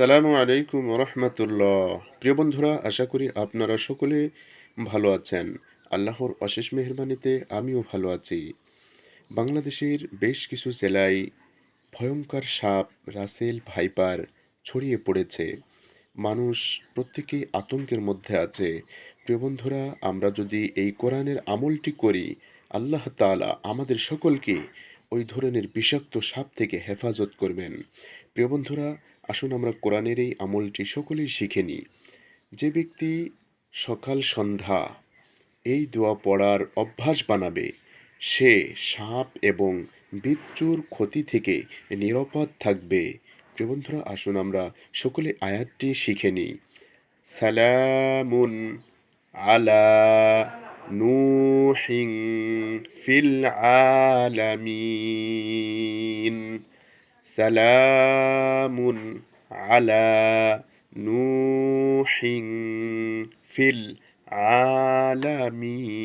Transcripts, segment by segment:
আসসালামু আলাইকুম রহমতুল্লাহ প্রিয় বন্ধুরা, আশা করি আপনারা সকলে ভালো আছেন। আল্লাহর অশেষ মেহরবানিতে আমিও ভালো আছি। বাংলাদেশের বেশ কিছু জেলায় ভয়ঙ্কর সাপ, রাসেল, ভাইপার ছড়িয়ে পড়েছে। মানুষ প্রত্যেকেই আতঙ্কের মধ্যে আছে। প্রিয় বন্ধুরা, আমরা যদি এই কোরআনের আমলটি করি, আল্লাহ তাআলা আমাদের সকলকে ওই ধরনের বিষাক্ত সাপ থেকে হেফাজত করবেন। প্রিয় বন্ধুরা, আসুন আমরা কোরআনের এই আমলটি সকলেই শিখে নিই। যে ব্যক্তি সকাল সন্ধ্যা এই দোয়া পড়ার অভ্যাস বানাবে, সে সাপ এবং বিচ্ছুর ক্ষতি থেকে নিরাপদ থাকবে। প্রিয় বন্ধুরা, আসুন আমরা সকলে আয়াতটি শিখে নিই। সালামুন আলা নূহিন ফিল আলামিন। সালামুন আলা নূহিন ফিল আলামিন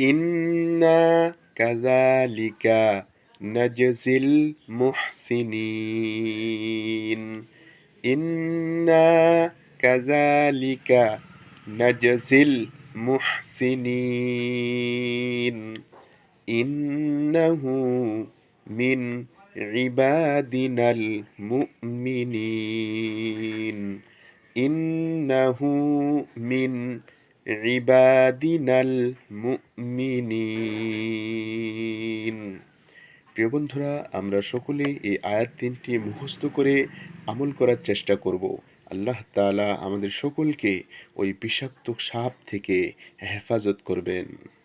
ইন্না কাযালিকা নাজজিল মুহসিনিন ইন্না কাযালিকা নাজজিল মুহসিনিন ইন্নাহু মিন ইবাদিনাল মুমিনিন। ইন্নাহু মিন ইবাদিনাল মুমিনিন। প্রিয় বন্ধুরা, আমরা সকলে এই আয়াত তিনটি মুখস্থ করে আমল করার চেষ্টা করব। আল্লাহ তালা আমাদের সকলকে ওই বিষাক্ত সাপ থেকে হেফাজত করবেন।